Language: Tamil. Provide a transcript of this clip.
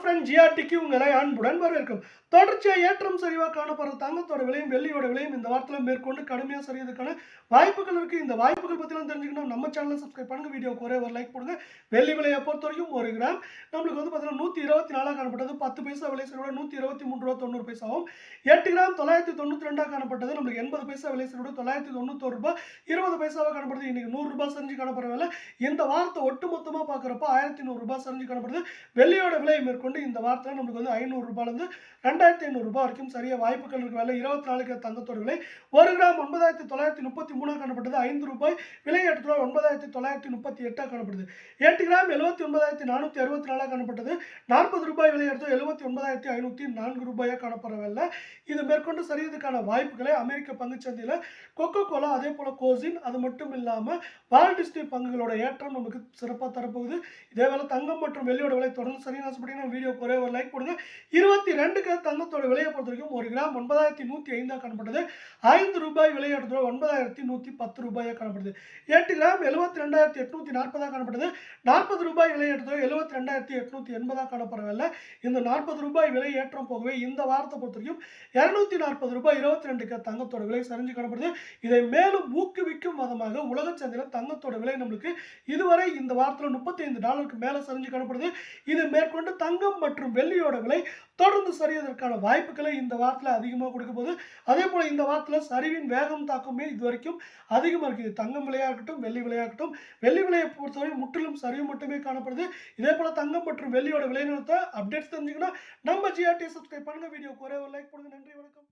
ஃப்ரெண்ட் ஜிஆர்டிக்கு உங்களை அன்புடன் வரவேற்கும். தொடர்ச்சியாக ஏற்றம் சரிவாக காணப்படுற தங்கத்தோட விலையும் வெள்ளியோட விலையும் இந்த வாரத்தில் மேற்கொண்டு கடுமையாக சரியதுக்கான வாய்ப்புகள் இருக்குது இந்த வாய்ப்புகள் பற்றிலாம் தெரிஞ்சுக்கணும் நம்ம சேனலை சப்ஸ்கிரைப் பண்ணுங்கள் வீடியோக்கு ஒரே ஒரு லைக் போடுங்க. வெள்ளி விலையை பொறுத்த வரைக்கும் ஒரு கிராம் நம்மளுக்கு வந்து பார்த்தீங்கன்னா நூற்றி இருபத்தி நாலாக காணப்பட்டது. பத்து பைசா விலை சரியோட நூற்றி இருபத்தி மூணு ரூபா தொண்ணூறு பைசாவும் எட்டு கிராம் தொள்ளாயிரத்தி தொண்ணூற்றி ரெண்டாக காணப்பட்டது. நம்மளுக்கு எண்பது பைசா விலை சரியோட தொள்ளாயிரத்தி தொண்ணூத்தொரு ரூபாய் இருபது பைசாவாக காணப்படுது. இன்றைக்கி நூறுரூபா சரிஞ்சு காணப்படுற இந்த வாரத்தை ஒட்டு மொத்தமாக பார்க்குறப்ப ஆயிரத்தி நூறுரூபா சரிஞ்சு காணப்படுது. வெள்ளியோட விலை மேற்கொண்டு இந்த வாரத்தில் நம்மளுக்கு வந்து ஐநூறுரூபாலேருந்து ரெண்டாயிரத்தி ஐநூறுரூபா வரைக்கும் சரியாக வாய்ப்புகள் இருக்கு. வேலை இருபத்தி நாலுக்கு தங்கத்தோட விலை ஒரு கிராம் ஒன்பதாயிரத்தி தொள்ளாயிரத்தி முப்பத்தி மூணாக காணப்பட்டது. ஐந்து ரூபாய். விலை எட்டு ரூபாய் ஒன்பதாயிரத்தி தொள்ளாயிரத்தி முப்பத்தி எட்டாக காணப்படுது. எட்டு கிராம் எழுபத்தி ஒன்பதாயிரத்தி நானூற்றி அறுபத்தி நாலாக காணப்பட்டது. நாற்பது ரூபாய் விலை எடுத்து எழுபத்தி ஒன்பதாயிரத்தி ஐநூற்றி நான்கு ரூபாயாக காணப்படவில்லை. இது மேற்கொண்டு சரியதுக்கான வாய்ப்புகளை அமெரிக்க பங்குச்சந்தையில் கொக்கோ கோலா அதே போல் கோசின் அது மட்டும் இல்லாமல் வால்டிஸ்டி பங்குகளோட ஏற்றம் நமக்கு சிறப்பாக தரப்போகுது. இதே வேலை தங்கம் மற்றும் வெள்ளியோட விலை தொடர்ந்து சரியான வீடியோக்கு ஒரே ஒரு லைக் கொடுங்க. இருபத்தி ரெண்டுக்கு தங்கத்தோட விலையை பொறுத்த வரைக்கும் ஒரு கிராம் ஒன்பதாயிரத்தி நூற்றி ஐந்தாக காணப்பட்டது ஐந்து ரூபாய் விலை எடுத்து ஒன்பதாயிரத்தி நூற்றி பத்து ரூபாயாக காணப்படுது. எட்டு கிராம் எழுபத்தி ரெண்டாயிரத்தி எட்நூற்றி நாற்பதாக காணப்பட்டது நாற்பது ரூபாய் விலை எடுத்து எழுபத்தி ரெண்டாயிரத்தி எட்நூற்றி எண்பதாக காணப்படவில்லை இந்த நாற்பது ரூபாய் விலை ஏற்றம் போகவே இந்த வாரத்தை பொறுத்த வரைக்கும் இரநூத்தி நாற்பது ரூபாய் இருபத்தி ரெண்டுக்கு தங்கத்தோட விலை சரிஞ்சு காணப்படுது. இதை மேலும் ஊக்குவிக்கும் விதமாக உலக சந்தையில் தங்கத்தோட விலை நம்மளுக்கு இதுவரை இந்த வாரத்தில் முப்பத்தி ஐந்து டாலருக்கு மேலே சரிஞ்சு காணப்படுது. இது மேற்கொண்டு தங்க தங்கம் மற்றும் வெள்ளியோட விலை தொடர்ந்து சரியதற்கான வாய்ப்புகளை இந்த வாரத்தில் அதிகமாக கொடுக்க போது அதே போல் இந்த வாரத்தில் சரிவின் வேகம் தாக்கமே இது வரைக்கும் அதிகமாக இருக்குது. தங்கம் விலையாக இருக்கட்டும் வெள்ளி விலையாக இருக்கட்டும். வெள்ளி விலையை பொறுத்தவரை முற்றிலும் சரிவு மட்டுமே காணப்படுது. இதே போல் தங்கம் மற்றும் வெள்ளியோட விலை நிறுத்த அப்டேட்ஸ் தெரிஞ்சுக்கணும். நம்ம ஜிஆர்டி சப்ஸ்கிரைப் பண்ணுங்க. வீடியோக்கு ஒரே ஒரு லைக் பண்ணுங்க நன்றி வணக்கம்.